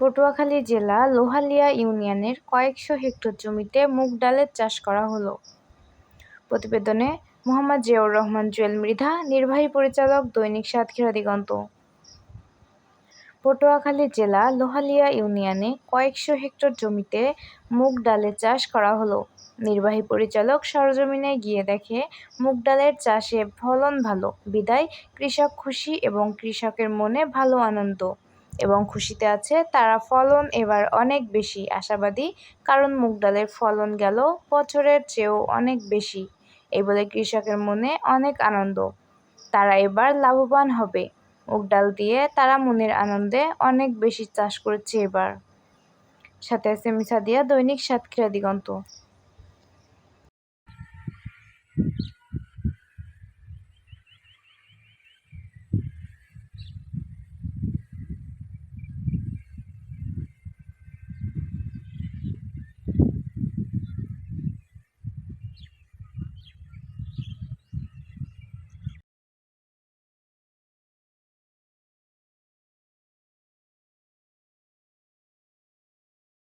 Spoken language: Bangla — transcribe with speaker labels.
Speaker 1: পটুয়াখালী জেলা লোহালিয়া ইউনিয়নের কয়েকশো হেক্টর জমিতে মুগ ডালের চাষ করা হলো। প্রতিবেদনে মোহাম্মদ জিয়াউর রহমান, জুয়েল মৃধা, নির্বাহী পরিচালক, দৈনিক সাতক্ষীরা দিগন্ত পটুয়াখালী জেলা লোহালিয়া ইউনিয়নে কয়েকশো হেক্টর জমিতে মুগ ডালের চাষ করা হলো। নির্বাহী পরিচালক সরজমিনে গিয়ে দেখে, মুগ ডালের চাষে ফলন ভালো, বিদায়, কৃষক খুশি এবং কৃষকের মনে ভালো আনন্দ এবং খুশিতে আছে। তারা ফলন এবার অনেক বেশি আশাবাদী। কারণ মুগ ডালের ফলন গেল বছরের চেয়েও অনেক বেশি। এই বলে কৃষকের মনে অনেক আনন্দ। তারা এবার লাভবান হবে। মুগ ডাল দিয়ে তারা মনের আনন্দে অনেক বেশি চাষ করেছে এবার। সাথে আছে মিসাদিয়া দৈনিক সাতক্ষীরা দিগন্ত।